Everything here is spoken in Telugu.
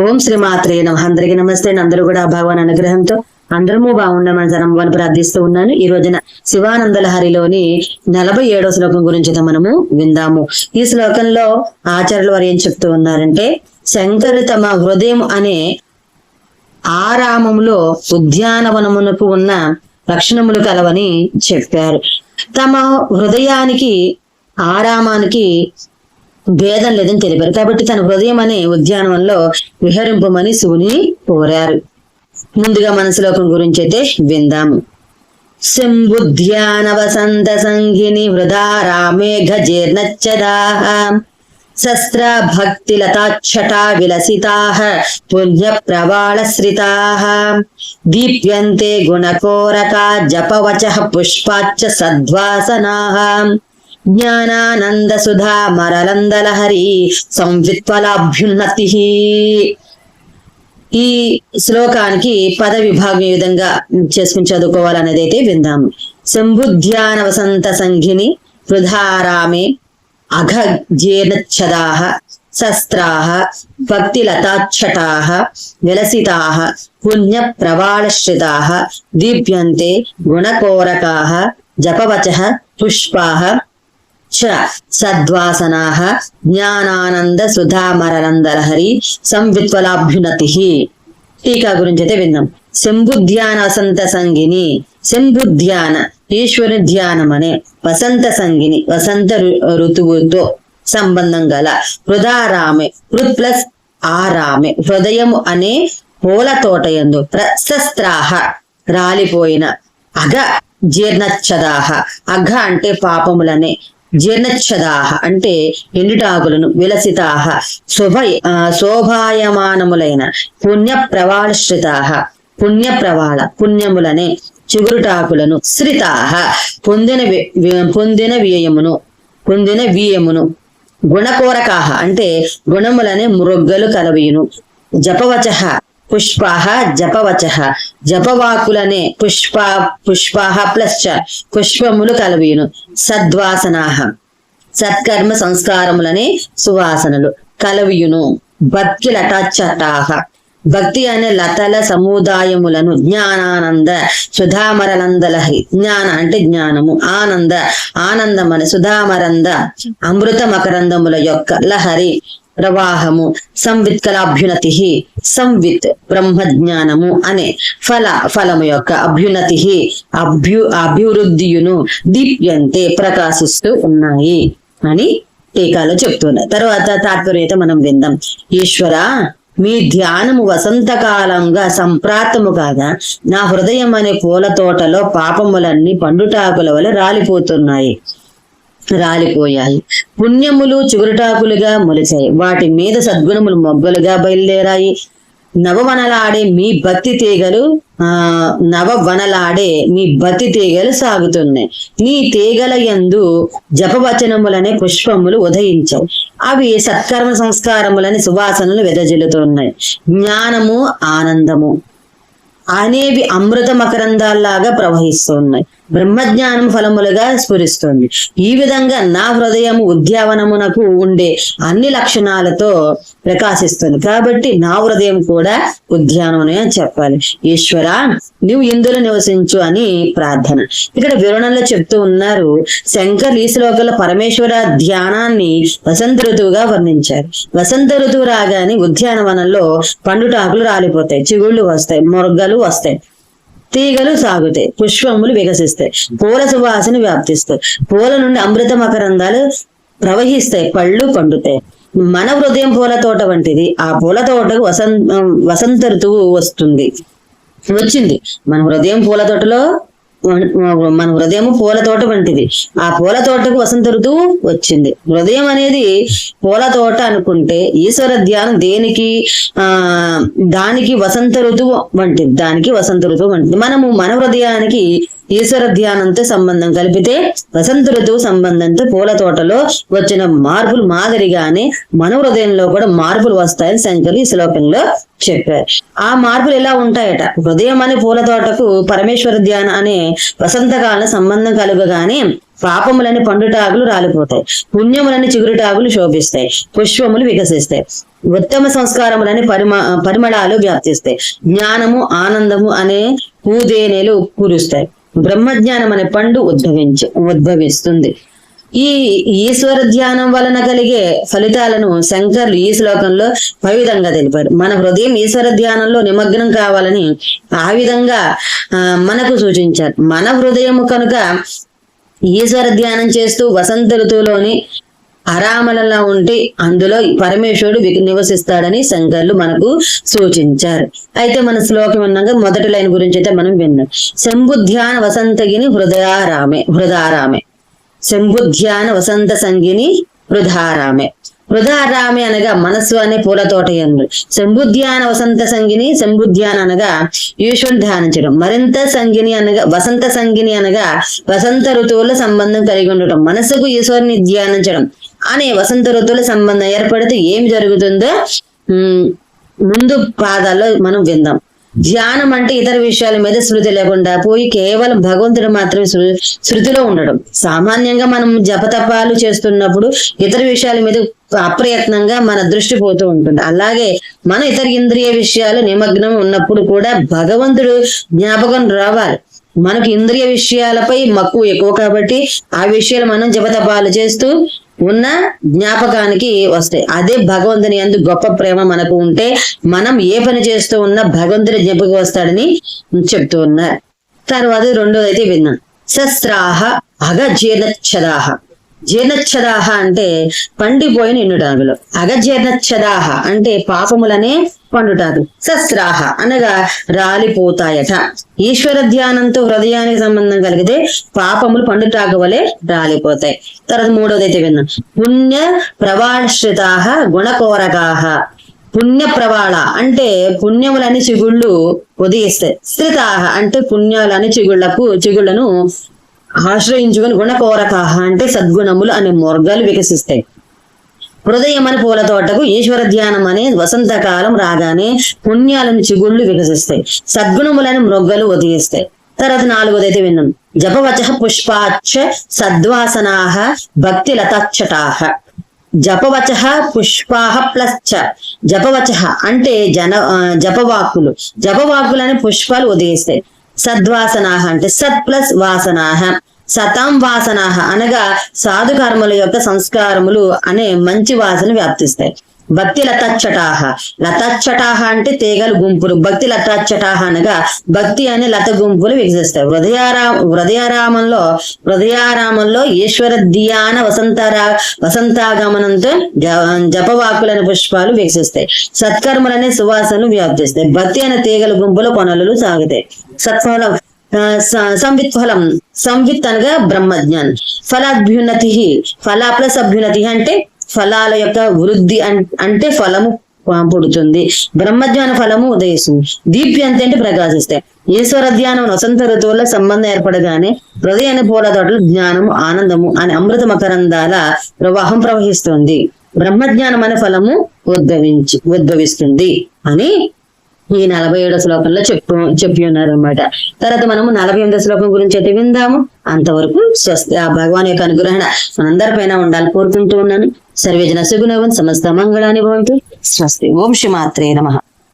ఓం శ్రీ మాత్రే నమ. అందరికీ నమస్తే. అందరూ కూడా భగవాన్ అనుగ్రహంతో అందరము బాగుండమని జనమ్మని ప్రార్థిస్తూ ఉన్నాను. ఈ రోజున శివానందలహరిలోని నలభై ఏడో శ్లోకం గురించి మనము విందాము. ఈ శ్లోకంలో ఆచార్యులు వారు ఏం చెప్తూ ఉన్నారంటే శంకరు తమ హృదయం అనే ఆరామములో ఉద్యానవనమునకు ఉన్న లక్షణములు కలవని చెప్పారు. తమ హృదయానికి ఆరామానికి భేదం లేదని తెలిపారు. కాబట్టి తన హృదయం అనే ఉద్యానవనంలో విహరింపమని శివుని కోరారు. ముందుగా మనసులోకం గురించి అయితే విందాము. శంభుధ్యాన వసంత సంఘిని హృదా రామేఘ జీర్ణచ్చదాహ శస్త్ర భక్తి లతాక్షటా విలసితాః. పుణ్య ప్రవాళశ్రితాః దీప్యంతే గుణకోరకా జపవచ పుష్పాచ్చ సద్వాసనాః. జ్ఞానానంద సుధా మరలందలహరి సంవిత్వలాభ్యున్నతి. ఈ శ్లోకానికి పద విభాగం ఏ విధంగా చేసుకుని చదువుకోవాలనేది అయితే విందాము శంభుధ్యాన వసంత సంఘిని వృధారామే అఘ జీర్ణఛదాః శస్త్రాः భక్తిలతాఛటాः విలసితాహ పుణ్య దీప్యంతే గుణకోరకాహ జపవచः పుష్పాः చ సద్వాసనా జ్ఞానానంద సుధామరనందలహరి సంవిత్వలాభ్యునతి. టీకా గురించి అయితే విందాం. శంభుధ్యాన వసంత సంగిని శంభుధ్యాన ఈశ్వర ధ్యానం అనే వసంత సంగిని వసంత ఋతువుతో సంబంధం గల హృదారామె హృద్ ప్లస్ ఆరామె హృదయము అనే పూల తోట యందు ప్రశస్త్రాహ రాలిపోయిన అగ జీర్ణచ్చదాహ. అఘ అంటే పాపములనే జీర్ణచ్ఛదాహ అంటే ఎండుటాకులను విలసితాహ శుభ శోభాయమానములైన పుణ్య ప్రవాళశ్రితాహ పుణ్య ప్రవాళ పుణ్యములనే చిగురుటాకులను శ్రితాహ పొందిన పొందిన వ్యయమును పొందిన వ్యయమును గుణకోరకాహ అంటే గుణములనే మృగ్గలు కలవీయును. జపవచ పుష్పాహ జపవచ జపవాకులనే పుష్ప పుష్పాహ ప్లస్ పుష్పములు కలవీను సద్వాసనాహ. సత్కర్మ సంస్కారములనే సువాసనలు కలవియును. భక్తి లటాచటాహ. భక్తి అనే లతల సముదాయములను జ్ఞానానంద సుధామరనందలహరి జ్ఞాన అంటే జ్ఞానము ఆనంద ఆనందం అని సుధామరంద అమృత మకరందముల యొక్క లహరి ప్రవాహము. సంవిత్కలాభ్యునతి సంవిత్ బ్రహ్మ జ్ఞానము అనే ఫల ఫలము యొక్క అభ్యున్నతి అభ్యు అభివృద్ధియును దీప్యంతే ప్రకాశిస్తూ ఉన్నాయి అని టీకాలో చెప్తున్నారు తర్వాత తాత్పర్యత మనం విందాం. ఈశ్వర మీ ధ్యానము వసంతకాలంగా సంప్రాతము కాగా నా హృదయం అనే పూల తోటలో పాపములన్నీ పండుటాకుల వల్ల రాలిపోతున్నాయి. రాలిపోయాయి. పుణ్యములు చిగురుటాకులుగా మొలిచాయి. వాటి మీద సద్గుణములు మొగ్గలుగా బయలుదేరాయి. నవవనలాడే మీ బత్తి తీగలు ఆ నవవనలాడే మీ బత్తి తీగలు సాగుతున్నాయి. నీ తీగల యందు జపవచనములనే పుష్పములు ఉదయించాయి. అవి సత్కర్మ సంస్కారములని సువాసనలు వెదజల్లుతున్నాయి. జ్ఞానము ఆనందము. అనేవి అమృత మకరందాల్లాగా ప్రవహిస్తున్నాయి. బ్రహ్మజ్ఞానం ఫలములుగా స్ఫురిస్తుంది. ఈ విధంగా నా హృదయము ఉద్యావనమునకు ఉండే అన్ని లక్షణాలతో ప్రకాశిస్తుంది. కాబట్టి నా హృదయం కూడా ఉద్యానవనే అని చెప్పాలి. ఈశ్వర నువ్వు ఇందులో నివసించు అని ప్రార్థన. ఇక్కడ వివరణలో చెప్తూ ఉన్నారు శంకర్ ఈ శ్లోకంలో పరమేశ్వర ధ్యానాన్ని వసంత ఋతువుగా వర్ణించారు. వసంత ఋతువు రాగానే ఉద్యానవనంలో పండుటాకులు రాలిపోతాయి చిగుళ్ళు వస్తాయి మొరగలు వస్తాయి తీగలు సాగుతాయి పుష్పములు వికసిస్తాయి పూల సువాసన వ్యాప్తిస్తాయి. పూల నుండి అమృత మకరందాలు ప్రవహిస్తాయి పళ్ళు పండుతాయి. మన హృదయం పూల తోట వంటిది. ఆ పూల తోటకు వసంత వసంత ఋతువు వస్తుంది. వచ్చింది. మన హృదయం పూల తోటలో మన హృదయం పూల తోట వంటిది. ఆ పూల తోటకు వసంత ఋతువు వచ్చింది. హృదయం అనేది పూల తోట అనుకుంటే ఈశ్వర ధ్యానం దేనికి ఆ దానికి వసంత ఋతువు వంటిది. దానికి వసంత ఋతువు వంటిది. మనము మన హృదయానికి ఈశ్వర ధ్యానంతో సంబంధం కలిపితే వసంత ఋతువు సంబంధంతో పూల తోటలో వచ్చిన మార్పులు మాదిరిగానే మన హృదయంలో కూడా మార్పులు వస్తాయని శంకరు ఈ శ్లోకంలో చెప్పారు. ఆ మార్పులు ఎలా ఉంటాయట? హృదయం అనే పూల తోటకు పరమేశ్వర ధ్యానం అనే వసంతకాల సంబంధం కలుగగానే పాపములని పండుటాకులు రాలిపోతాయి. పుణ్యములని చిగురుటాకులు శోభిస్తాయి. పుష్పములు వికసిస్తాయి. ఉత్తమ సంస్కారములని పరిమ పరిమళాలు వ్యాప్తిస్తాయి. జ్ఞానము ఆనందము అనే పూదేనేలు కురుస్తాయి. బ్రహ్మజ్ఞానం అనే పండు ఉద్భవించ ఉద్భవిస్తుంది. ఈ ఈశ్వర ధ్యానం వలన కలిగే ఫలితాలను శంకర్లు ఈ శ్లోకంలో పై విధంగా తెలిపారు. మన హృదయం ఈశ్వర ధ్యానంలో నిమగ్నం కావాలని ఆ విధంగా ఆ, మనకు సూచించారు. మన హృదయము కనుక ఈశ్వర ధ్యానం చేస్తూ వసంత ఋతువులోని అరామలలో ఉంటే అందులో పరమేశ్వరుడు వి- నివసిస్తాడని శంకర్లు మనకు సూచించారు. అయితే మన శ్లోకం అన్నాక మొదటి లైన్ గురించి అయితే మనం విన్నాం. శంభుధ్యాన వసంతగిని హృదయారామే హృదారామే. శంభుధ్యాన వసంత సంగిని హృదారామే. హృదారామే అనగా మనస్సు అనే పూల తోట ఎందు. శంభుధ్యాన వసంత సంగిని శంభుధ్యాన అనగా ఈశ్వరుని ధ్యానించడం. మరింత సంగిని అనగా వసంత సంగిని అనగా వసంత ఋతువుల సంబంధం కలిగి ఉండటం. మనసుకు ఈశ్వరుని ధ్యానించడం. అనే వసంత ఋతువుల సంబంధం ఏర్పడితే ఏం జరుగుతుందో ముందు పాదాల్లో మనం విందాం. ధ్యానం అంటే ఇతర విషయాల మీద శృతి లేకుండా పోయి కేవలం భగవంతుడు మాత్రమే శృతిలో ఉండడం. సామాన్యంగా మనం జపతపాలు చేస్తున్నప్పుడు ఇతర విషయాల మీద అప్రయత్నంగా మన దృష్టి పోతూ ఉంటుంది. అలాగే మన ఇతర ఇంద్రియ విషయాలు నిమగ్నం ఉన్నప్పుడు కూడా భగవంతుడు జ్ఞాపకం రావాలి. మనకు ఇంద్రియ విషయాలపై మక్కువ ఎక్కువ కాబట్టి ఆ విషయాలు మనం జపతపాలు చేస్తూ ఉన్న జ్ఞాపకానికి వస్తాయి. అదే భగవంతుని అందు గొప్ప ప్రేమ మనకు ఉంటే మనం ఏ పని చేస్తూ ఉన్నా భగవంతుని జ్ఞాపకం వస్తాడని చెప్తూ ఉన్నారు. తర్వాత రెండోది అయితే విన్నాం సస్రాహ అగ జీర్ణచ్చదాహ అంటే పండిపోయిన ఎండుటాకులు అగజీర్ణచ్చదాహ అంటే పాపములనే పండుటాకు సస్రాహ అనగా రాలిపోతాయట. ఈశ్వర ధ్యానంతో హృదయానికి సంబంధం కలిగితే పాపములు పండుటాకు వలె రాలిపోతాయి. తర్వాత మూడోది అయితే విన్నాం. పుణ్య ప్రవాళశ్రితాహ గుణకోరకాహ. పుణ్య ప్రవాళ అంటే పుణ్యములని చిగుళ్ళు ఉదయిస్తాయి. స్థితాహ అంటే పుణ్యాలని చిగుళ్ళకు చిగుళ్ళను ఆశ్రయించుకుని గుణకోరకాహ అంటే సద్గుణములు అనే మొర్గాలు వికసిస్తాయి. హృదయం అని పూల తోటకు ఈశ్వర ధ్యానం అనే వసంతకాలం రాగానే పుణ్యాలను చిగుళ్ళు వికసిస్తాయి. సద్గుణములని మృగ్గలు ఉదయిస్తాయి. తర్వాత నాలుగోదైతే విన్నాం. జపవచ పుష్పాచ సద్వాసనాహ భక్తి లతచ్చటాహ జపవచ పుష్పాహ ప్లస్ చ. జపవచ అంటే జన జపవాకులు జపవాక్కులు. జపవాక్కులని పుష్పాలు ఉదయిస్తాయి. సద్వాసనాహ అంటే సత్ ప్లస్ వాసనాహ. సతాం వాసనాహ అనగా సాధు కర్మల యొక్క సంస్కారములు అనే మంచి వాసన వ్యాప్తిస్తాయి. భక్తి లతచ్చటాహ. లతచ్చటాహ అంటే తీగలు గుంపులు. భక్తి లతచ్చటాహ అనగా భక్తి అనే లత గుంపులు వికసిస్తాయి. హృదయారా హృదయారామంలో హృదయారామంలో ఈశ్వర ధ్యాన వసంతరా వసంతాగమనంతో జ- జపవాకులనే పుష్పాలు వికసిస్తాయి. సత్కర్మలనే సువాసనలు వ్యాప్తిస్తాయి. భక్తి అనే తీగల గుంపులు కొనలు సాగుతాయి. సత్ఫలం సంవిత్ ఫలం సంవిత్ అనగా బ్రహ్మజ్ఞానం. ఫలాభ్యున్నతి ఫల ప్లస్ అభ్యున్నతి అంటే ఫలాల యొక్క వృద్ధి అన్- అంటే ఫలము పుడుతుంది. బ్రహ్మజ్ఞాన ఫలము ఉదయిస్తుంది దీప్యంతి అంటే ప్రకాశిస్తాయి ఈశ్వర ధ్యానం వసంత ఋతువుల సంబంధం ఏర్పడగానే హృదయాన్ని పూల తోటలు జ్ఞానము ఆనందము అనే అమృత మకరందాల ప్రవాహం ప్రవహిస్తుంది. బ్రహ్మజ్ఞానం అనే ఫలము ఉద్భవించి ఉద్భవిస్తుంది అని ఈ నలభై ఏడో శ్లోకంలో చెప్పు చెప్పి ఉన్నారు అనమాట తర్వాత మనము నలభై ఎనిమిదో శ్లోకం గురించి అయితే విందాము. అంతవరకు స్వస్తి ఆ భగవాన్ యొక్క అనుగ్రహణ మనందరిపైన ఉండాలని కోరుకుంటూ ఉన్నాను. సర్వేజన సుగుణవన్ సమస్త మంగళాన్ని భవంతు. స్వస్తి ఓం శ్రీ మాత్రే నమ.